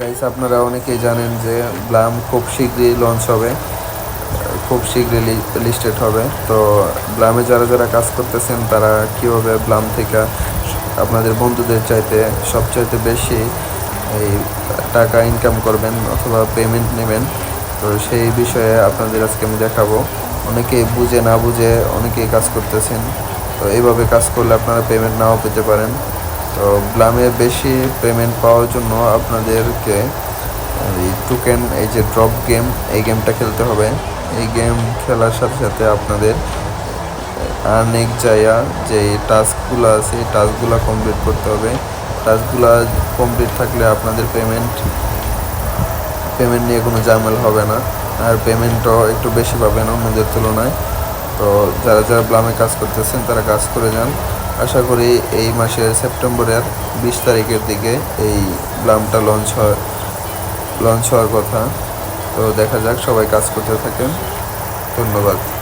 Guys আপনারা অনেকেই জানেন যে ব্লাম খুব শীঘ্রই লঞ্চ হবে, খুব শীঘ্রই লিস্টেড হবে। তো ব্লামে যারা যারা কাজ করতেছেন, তারা কীভাবে ব্লাম থেকে আপনাদের বন্ধুদের চাইতে সবচাইতে বেশি এই টাকা ইনকাম করবেন অথবা পেমেন্ট নেবেন, তো সেই বিষয়ে আপনাদের আজকে আমি দেখাবো। অনেকেই বুঝে না বুঝে অনেকেই কাজ করতেছেন, তো এইভাবে কাজ করলে আপনারা পেমেন্ট নাও পেতে পারেন। তো ব্লামে বেশি পেমেন্ট পাওয়ার জন্য আপনাদেরকে এই টোকেন এই যে ড্রপ গেম এই গেমটা খেলতে হবে। এই গেম খেলার সাথে সাথে আপনাদের অনেক জায়গা যে টাস্কগুলো আছে, এই টাস্কগুলো কমপ্লিট করতে হবে। টাস্কগুলো কমপ্লিট থাকলে আপনাদের পেমেন্ট পেমেন্ট নিয়ে কোনো জামেল হবে না। আর পেমেন্টও একটু বেশি পাবেন অন্যদের তুলনায়। তো যারা যারা ব্লামে কাজ করতেছেন, তারা কাজ করে যান। আশা করি এই মাসের সেপ্টেম্বরের বিশ তারিখের দিকে এই ব্লামটা লঞ্চ হয় লঞ্চ হওয়ার কথা। তো দেখা যাক, সবাই কাজ করতে থাকেন। ধন্যবাদ।